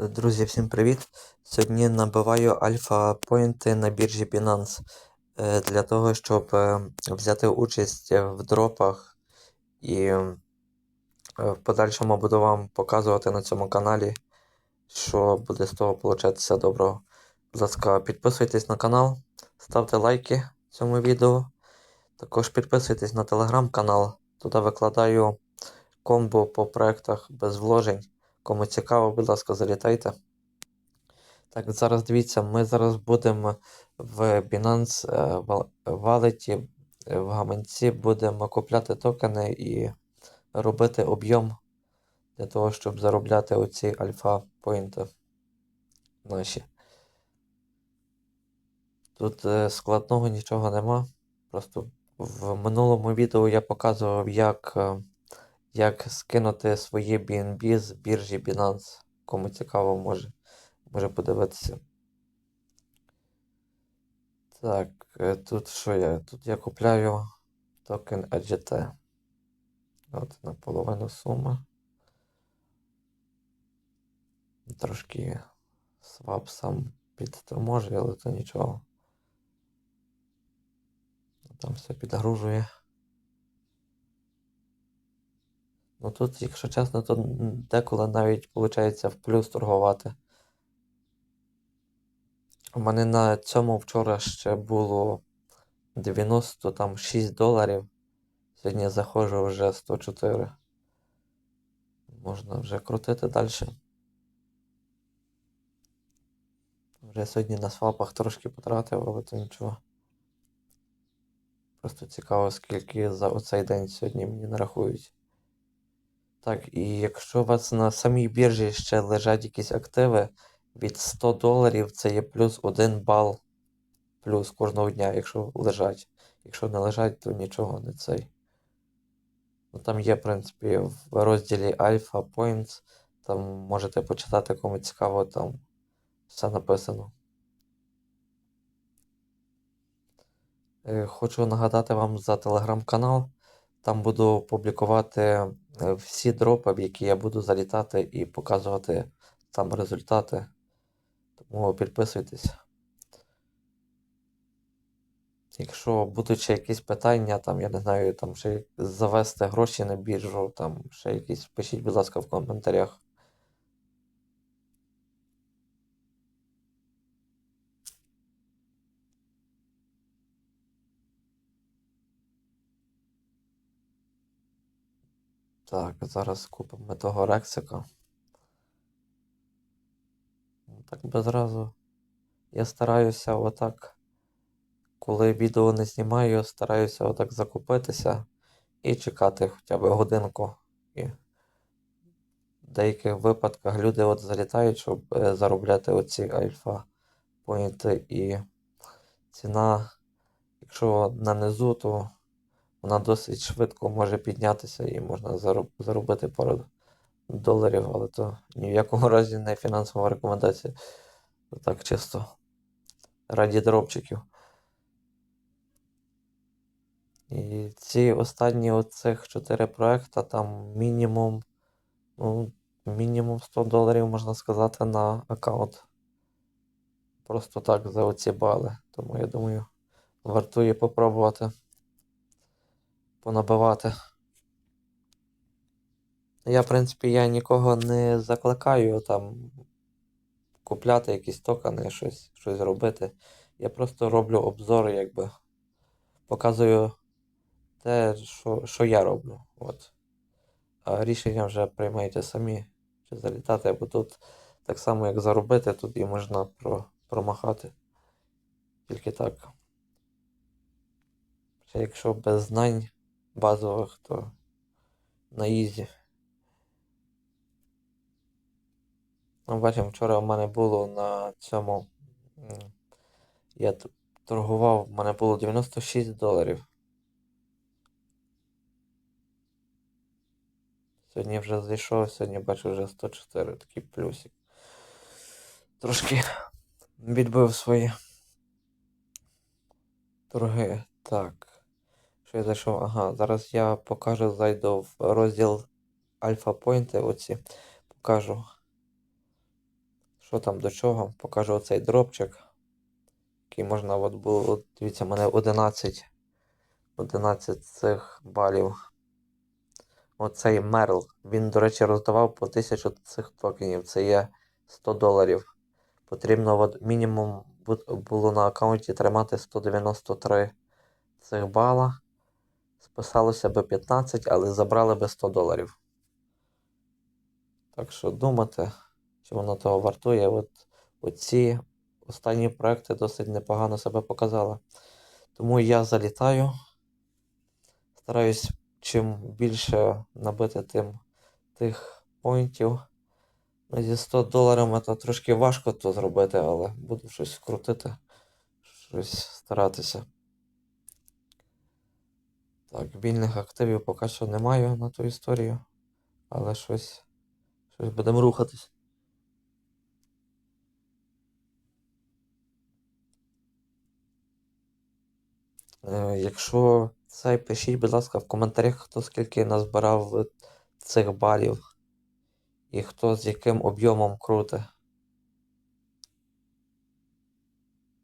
Друзі, всім привіт! Сьогодні набиваю альфа поінти на біржі Binance е, для того, щоб е, взяти участь в дропах і е, в подальшому буду вам показувати на цьому каналі, що буде з того получатися доброго. Будь ласка, підписуйтесь на канал, ставте лайки цьому відео. Також підписуйтесь на телеграм-канал. Туди викладаю комбо по проектах без вложень. Кому цікаво, будь ласка, залітайте. Так, зараз дивіться, ми зараз будемо в Binance е, Wallet, е, в гаманці будемо купляти токени і робити об'єм для того, щоб заробляти оці альфа поінти наші. Тут е, складного нічого нема. Просто в минулому відео я показував, як, як скинути свої BNB з біржі Binance. Кому цікаво, може, може подивитися. Так, е, тут що я? Тут я купляю токен AGT. От на половину суми. Трошки свап сам підторможує, але то нічого. Там все підгружує. Ну тут, якщо чесно, то деколи навіть виходить в плюс торгувати. У мене на цьому вчора ще було 96 доларів. Сьогодні заходжу вже 104. Можна вже крутити далі. Вже сьогодні на свапах трошки потратив, але то нічого. Просто цікаво, скільки за оцей день сьогодні мені нарахують. Так, і якщо у вас на самій біржі ще лежать якісь активи, від 100 доларів це є плюс 1 бал плюс кожного дня, якщо лежать. Якщо не лежать, то нічого не цей. Ну, там є, в принципі, в розділі Alpha Points, там можете почитати, кому цікаво, там все написано. Е, Хочу нагадати вам за телеграм-канал. Там буду публікувати всі дропи, в які я буду залітати і показувати там результати. Тому підписуйтесь. Якщо будуть ще якісь питання, там, я не знаю, там ще завести гроші на біржу, там ще якісь, пишіть, будь ласка, в коментарях. Так, зараз купимо того рексика. Ну, Так би зразу. Я стараюся отак, коли відео не знімаю, стараюся отак закупитися і чекати хоча б годинку. І в деяких випадках люди от залітають, щоб е, заробляти оці альфа поінти. І ціна, якщо на низу, то вона досить швидко може піднятися і можна заробити пару доларів, але то ні в якому разі не фінансова рекомендація. Так чисто. Раді дропчиків. І ці останні оцих чотири проекта, там мінімум, ну, мінімум 100 доларів, можна сказати, на аккаунт. Просто так за оці бали. Тому я думаю, вартує попробувати понабивати. Я, в принципі, я нікого не закликаю там купляти якісь токени, щось, щось робити. Я просто роблю обзори, якби показую те, що, що я роблю. От. А рішення вже приймайте самі, чи залітати, бо тут так само, як заробити, тут і можна про, промахати. Тільки так. Якщо без знань базових, то на ізі. Ну, бачимо, вчора в мене було на цьому. Я торгував, в мене було 96 доларів. Сьогодні вже зайшов, сьогодні бачу вже 104, такий плюсик. Трошки відбив свої торги. Так. Що я зайшов? Ага, зараз я покажу, зайду в розділ Альфа Пойнти оці. Покажу. що там до чого, покажу оцей дропчик, який можна, от було, от, дивіться, мене 11, 11 цих балів. Оцей Мерл, він, до речі, роздавав по 1000 цих токенів, це є 100 доларів. Потрібно от, мінімум було на аккаунті тримати 193 цих бала. Списалося би 15, але забрали би 100 доларів. Так що думати, чи воно того вартує. От оці останні проекти досить непогано себе показали. Тому я залітаю. Стараюсь чим більше набити тим тих поінтів. Ну, зі 100 доларами то трошки важко то зробити, але буду щось крутити, щось старатися. Так, вільних активів поки що не маю на ту історію, але щось, щось будемо рухатись. Е, Якщо цей, пишіть, будь ласка, в коментарях, хто скільки назбирав цих балів і хто з яким об'ємом крути.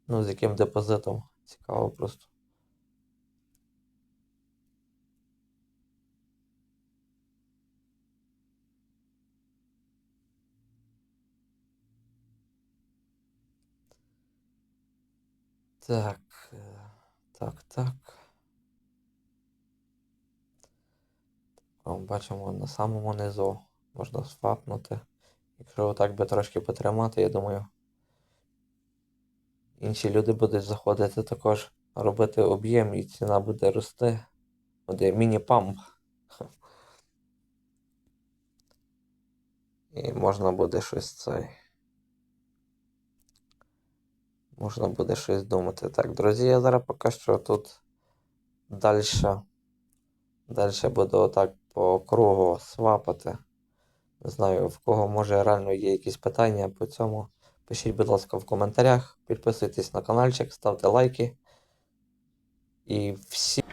Ну, з яким депозитом. Цікаво просто. Так, е, так, так. О, Бачимо на самому низу можна свапнути. Якщо отак би трошки потримати, я думаю, інші люди будуть заходити також робити об'єм і ціна буде рости. Буде міні-памп. І можна буде щось цей. Можна буде щось думати. Так, друзі, я зараз поки що тут далі. Далі буду отак по кругу свапати. Не знаю, в кого може реально є якісь питання по цьому. Пишіть, будь ласка, в коментарях. Підписуйтесь на каналчик, ставте лайки. І всі.